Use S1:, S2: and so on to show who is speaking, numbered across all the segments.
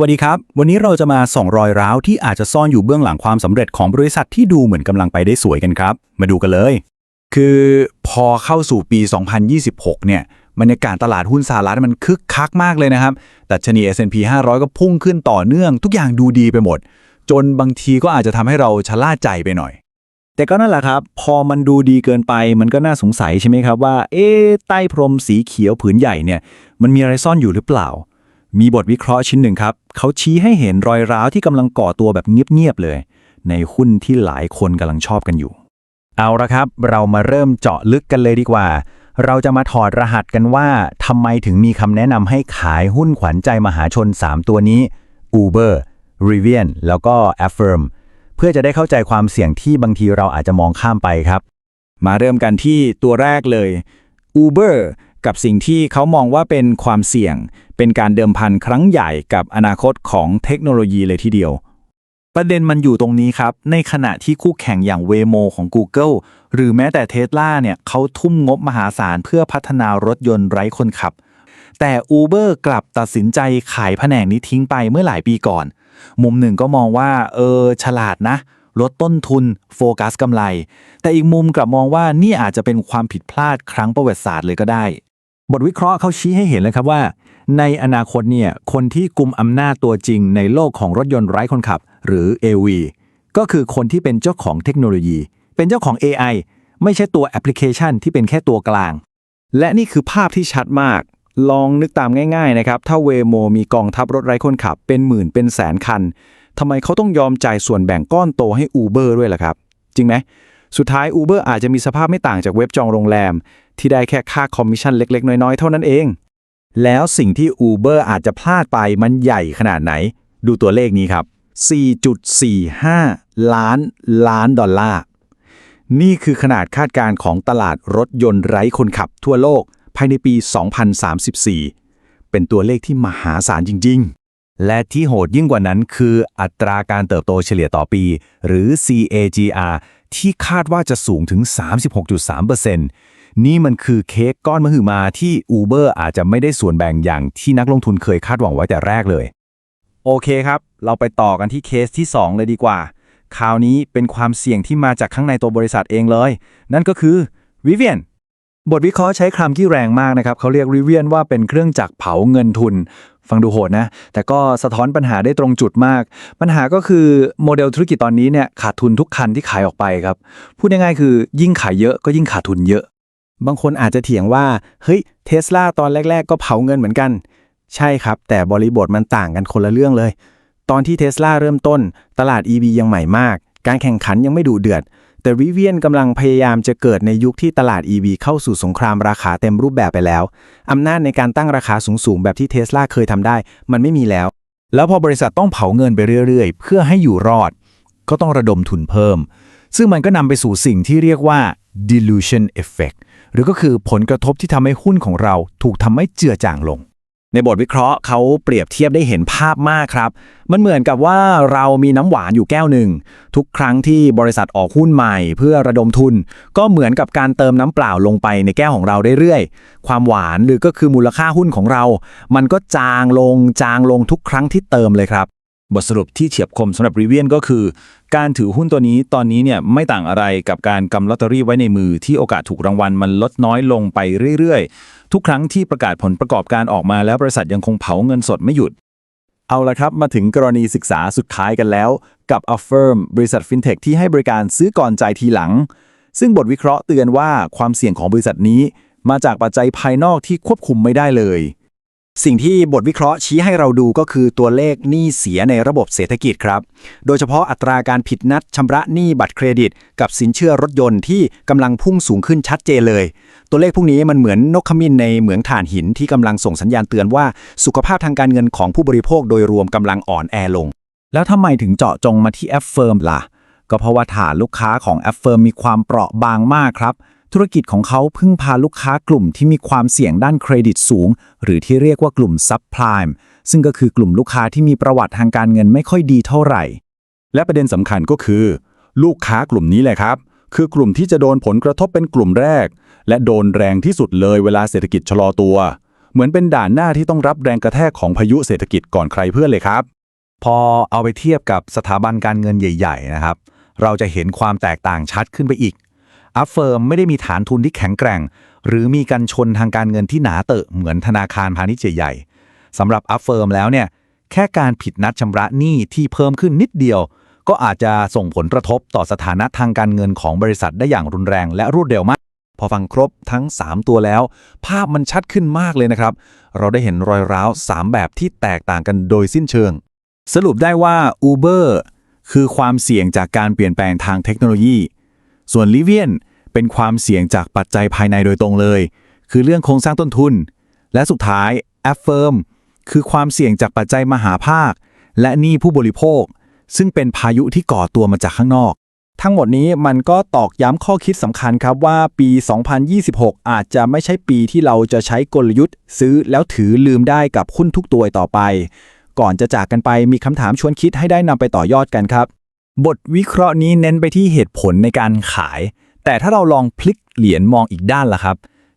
S1: วัสดีครับ วันนี้เราจะมาส่องรอยร้าวที่อาจจะซ่อนอยู่เบื้องหลังความสำเร็จของบริษัทที่ดูเหมือนกำลังไปได้สวยกันครับ มาดูกันเลย
S2: คือพอเข้าสู่ปี 2026 เนี่ยบรรยากาศตลาดหุ้นสหรัฐมันคึกคักมากเลยนะครับแต่ชนี S&P 500 ก็พุ่งขึ้นต่อเนื่อง ทุกอย่างดูดีไปหมด จนบางทีก็อาจจะทำให้เราชะล่าใจไปหน่อย
S1: แต่ก็นั่นแหละครับ พอมันดูดีเกินไปมันก็น่าสงสัยใช่ไหมครับว่า เอ๊ใต้พรมสีเขียวผืนใหญ่เนี่ย มันมีอะไรซ่อนอยู่หรือเปล่า มีบทวิเคราะห์ชิ้นหนึ่งครับ เขาชี้ให้เห็นรอยร้าวที่กำลังก่อตัวแบบเงียบๆเลย ในหุ้นที่หลายคนกำลังชอบกันอยู่
S3: เอาละครับ เรามาเริ่มเจาะลึกกันเลยดีกว่า เราจะมาถอดรหัสกันว่าทำไมถึงมีคำแนะนำให้ขายหุ้นขวัญใจมหาชน 3 ตัวนี้ Uber, Rivian แล้วก็ Affirm เพื่อจะได้เข้าใจความเสี่ยงที่บางทีเราอาจจะมองข้ามไปครับ
S2: มาเริ่มกันที่ตัวแรกเลย Uber กับสิ่งที่เขามองว่าเป็นความเสี่ยง เป็นการเดิมพันครั้งใหญ่กับอนาคตของเทคโนโลยีเลยทีเดียว
S1: ประเด็นมันอยู่ตรงนี้ครับ ในขณะที่คู่แข่งอย่าง Waymo ของ Google หรือแม้แต่ Tesla เนี่ยเขาทุ่มงบมหาศาลเพื่อพัฒนารถยนต์ไร้คนขับ แต่ Uber กลับตัดสินใจขายแผนกนี้ทิ้งไปเมื่อหลายปีก่อน มุมหนึ่งก็มองว่า เออ ฉลาดนะลดต้นทุน โฟกัสกำไร แต่อีกมุมกลับมองว่านี่อาจจะเป็นความผิดพลาดครั้งประวัติศาสตร์เลยก็ได้ บทวิเคราะห์เขาชี้ให้เห็นเลยครับว่า ในอนาคตเนี่ยคนที่กุมอำนาจตัวจริงในโลกของรถยนต์ไร้คนขับ หรือ AV ก็คือคนที่เป็นเจ้าของเทคโนโลยี เป็นเจ้าของ AI ไม่ใช่ตัวแอปพลิเคชันที่เป็นแค่ตัวกลาง และนี่คือภาพที่ชัดมาก ลองนึกตามง่ายๆนะครับ ถ้าเวโมมีกองทัพรถไร้คนขับ เป็นหมื่นเป็นแสนคันทำไมเขาต้องยอมจ่ายส่วนแบ่งก้อนโตให้ Uber ด้วยล่ะครับ จริงไหม สุดท้าย Uber อาจจะมีสภาพไม่ต่างจากเว็บจองโรงแรม ที่ได้แค่ค่าคอมมิชชั่นเล็ก ๆ น้อย ๆ เท่านั้นเอง แล้วสิ่งที่ Uber อาจจะพลาดไปมันใหญ่ขนาดไหน ดูตัวเลขนี้ครับ 4.45 ล้านล้านดอลลาร์ นี่คือขนาดคาดการณ์ของตลาดรถยนต์ไร้คนขับทั่วโลก ภายในปี 2034 เป็นตัวเลขที่มหาศาลจริง ๆ
S3: และที่โหดยิ่งกว่านั้นคืออัตราการเติบโตเฉลี่ยต่อปี หรือ CAGR ที่คาดว่าจะสูงถึง 36.3%นี่มันคือเค้กก้อนมหึมาที่ Uber อาจจะไม่ได้ส่วนแบ่งอย่างที่นักลงทุนเคยคาดหวังไว้แต่แรกเลย
S1: โอเคครับ เราไปต่อกันที่เคสที่ 2 เลยดีกว่า คราวนี้เป็นความเสี่ยงที่มาจากข้างในตัวบริษัทเองเลย นั่นก็คือ Vivian บทวิเคราะห์ใช้คำที่แรงมากนะครับเขาเรียก Rivian ว่าเป็นเครื่องจักรเผาเงินทุน ฟังดูโหดนะ แต่ก็สะท้อนปัญหาได้ตรงจุดมาก ปัญหาก็คือโมเดลธุรกิจตอนนี้เนี่ยขาดทุนทุกคันที่ขายออกไปครับ พูดง่ายๆคือยิ่งขายเยอะก็ยิ่งขาดทุนเยอะ บางคนอาจจะเถียงว่า เฮ้ยเทสลาตอนแรก ๆ ก็เผาเงินเหมือนกัน ใช่ครับ แต่บริบทมันต่างกันคนละเรื่องเลย ตอนที่เทสลาเริ่มต้น ตลาด EV ยังใหม่มาก การแข่งขันยังไม่ดูเดือด แต่ริเวียนกำลังพยายามจะเกิดในยุคที่ตลาด EV เข้าสู่สงครามราคาเต็มรูปแบบไปแล้ว อำนาจในการตั้งราคาสูงๆ แบบที่เทสลาเคยทำได้ มันไม่มีแล้ว
S3: แล้วพอบริษัทต้องเผาเงินไปเรื่อยๆ เพื่อให้อยู่รอด ก็ต้องระดมทุนเพิ่ม ซึ่งมันก็นำไปสู่สิ่งที่เรียกว่า dilution effect หรือก็คือผลกระทบที่ทำให้หุ้นของเราถูกทำให้เจือจางลง
S1: ในบทวิเคราะห์เขาเปรียบเทียบได้เห็นภาพมากครับ มันเหมือนกับว่าเรามีน้ำหวานอยู่แก้วหนึ่ง ทุกครั้งที่บริษัทออกหุ้นใหม่เพื่อระดมทุน ก็เหมือนกับการเติมน้ำเปล่าลงไปในแก้วของเราเรื่อยๆ ความหวานหรือก็คือมูลค่าหุ้นของเรา มันก็จางลงจางลงทุกครั้งที่เติมเลยครับ บทสรุปที่เฉียบคมสำหรับรีเวียนก็คือ การถือหุ้นตัวนี้ตอนนี้เนี่ยไม่ต่างอะไรกับการกำลอตเตอรี่ไว้ในมือที่โอกาสถูกรางวัลมันลดน้อยลงไปเรื่อยๆ ทุกครั้งที่ประกาศผลประกอบการออกมาแล้วบริษัทยังคงเผาเงินสดไม่หยุด เอาละครับ มาถึงกรณีศึกษาสุดท้ายกันแล้ว กับ Affirm บริษัทฟินเทคที่ให้บริการซื้อก่อนจ่ายทีหลัง ซึ่งบทวิเคราะห์เตือนว่าความเสี่ยงของบริษัทนี้ มาจากปัจจัยภายนอกที่ควบคุมไม่ได้เลย สิ่งที่บทวิเคราะห์ชี้ให้เราดูก็คือตัวเลขหนี้เสียในระบบเศรษฐกิจครับ โดยเฉพาะอัตราการผิดนัดชำระหนี้บัตรเครดิต กับสินเชื่อรถยนต์ที่กำลังพุ่งสูงขึ้นชัดเจนเลย ตัวเลขพวกนี้มันเหมือนนกขมิ้นในเหมืองถ่านหินที่กำลังส่งสัญญาณเตือนว่าสุขภาพทางการเงินของผู้บริโภคโดยรวมกำลังอ่อนแอลง แล้วทำไมถึงเจาะจงมาที่แอฟเฟิร์มล่ะก็เพราะว่าฐานลูกค้าของแอฟเฟิร์มมีความเปราะบางมากครับ ธุรกิจของเขาพึ่งพาลูกค้ากลุ่มที่มีความเสี่ยงด้านเครดิตสูง หรือที่เรียกว่ากลุ่มซับไพรม์ซึ่งก็คือกลุ่มลูกค้าที่มีประวัติทางการเงินไม่ค่อยดีเท่าไหร่
S2: และประเด็นสำคัญก็คือ ลูกค้ากลุ่มนี้แหละครับ คือกลุ่มที่จะโดนผลกระทบเป็นกลุ่มแรก และโดนแรงที่สุดเลยเวลาเศรษฐกิจชะลอตัว เหมือนเป็นด่านหน้าที่ต้องรับแรงกระแทกของพายุเศรษฐกิจก่อนใครเพื่อนเลยครับ
S3: พอเอาไปเทียบกับสถาบันการเงินใหญ่ ๆ นะครับ เราจะเห็นความแตกต่างชัดขึ้นไปอีก อัฟเฟิร์มไม่ได้มีฐานทุนที่แข็งแกร่ง หรือมีกันชนทางการเงินที่หนาเตอะเหมือนธนาคารพาณิชย์ใหญ่สำหรับอัฟเฟิร์มแล้วเนี่ยแค่การผิดนัดชำระหนี้ที่เพิ่มขึ้นนิดเดียว ก็อาจจะส่งผลกระทบต่อสถานะทางการเงินของบริษัทได้อย่างรุนแรงและรวดเร็วมาก
S1: พอฟังครบทั้ง 3 ตัวแล้ว ภาพมันชัดขึ้นมากเลยนะครับ เราได้เห็นรอยร้าว 3 แบบที่แตกต่างกันโดยสิ้นเชิง สรุปได้ว่า Uber คือความเสี่ยงจากการเปลี่ยนแปลงทางเทคโนโลยี ส่วน l i v i a n เป็นความเสี่ยงจากปัจจัยภายในโดยตรงเลย คือเรื่องโครงสร้างต้นทุน และสุดท้าย Affirm คือความเสี่ยงจากปัจจัยมหาภาค และหนี้ผู้บริโภค ซึ่งเป็นพายุที่ก่อตัวมาจากข้างนอก
S4: ทั้งหมดนี้มันก็ตอกย้ำข้อคิดสำคัญครับว่าปี 2026 อาจจะไม่ใช่ปีที่เราจะใช้กลยุทธ์ ซื้อแล้วถือลืมได้กับหุ้นทุกตัวต่อไป ก่อนจะจากกันไปมีคำถามชวนคิดให้ได้นำไปต่อยอดกันครับ
S1: บทวิเคราะห์นี้เน้นไปที่เหตุผลในการขาย แต่ถ้าเราลองพลิกเหรียญมองอีกด้านล่ะครับ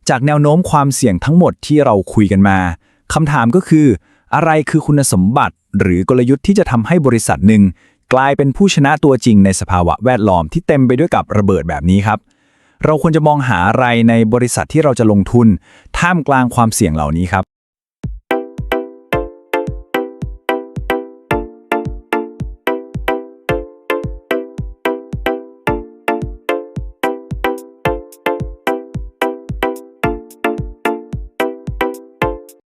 S1: จากแนวโน้มความเสี่ยงทั้งหมดที่เราคุยกันมาคำถามก็คือ อะไรคือคุณสมบัติ หรือกลยุทธ์ที่จะทำให้บริษัทหนึ่งกลายเป็นผู้ชนะตัวจริงในสภาวะแวดล้อมที่เต็มไปด้วยกับระเบิดแบบนี้ครับ เราควรจะมองหาอะไรในบริษัทที่เราจะลงทุน ท่ามกลางความเสี่ยงเหล่านี้ครับ